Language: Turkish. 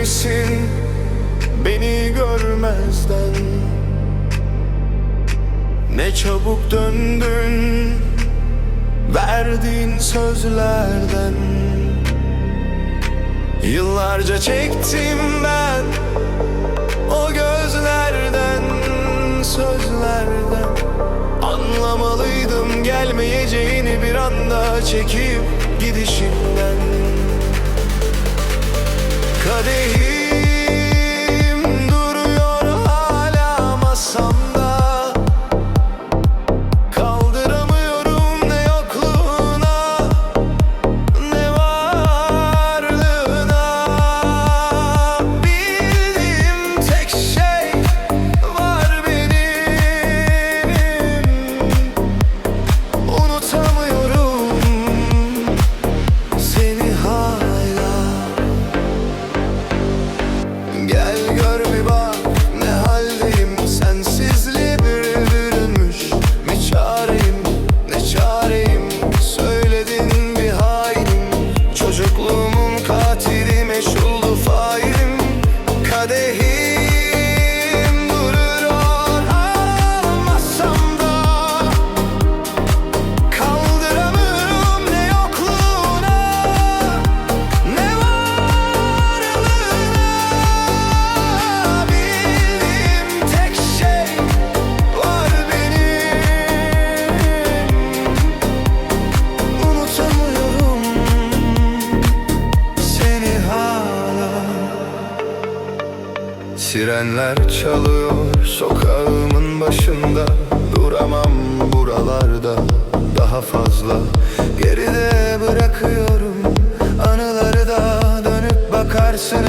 Misin beni görmezden? Ne çabuk döndün verdiğin sözlerden Yıllarca çektim ben o gözlerden sözlerden. Anlamalıydım gelmeyeceğini bir anda çekip gidişinden Kadehim Sirenler çalıyor sokağımın başında. Duramam buralarda daha fazla. Geride bırakıyorum anıları da Dönüp bakarsın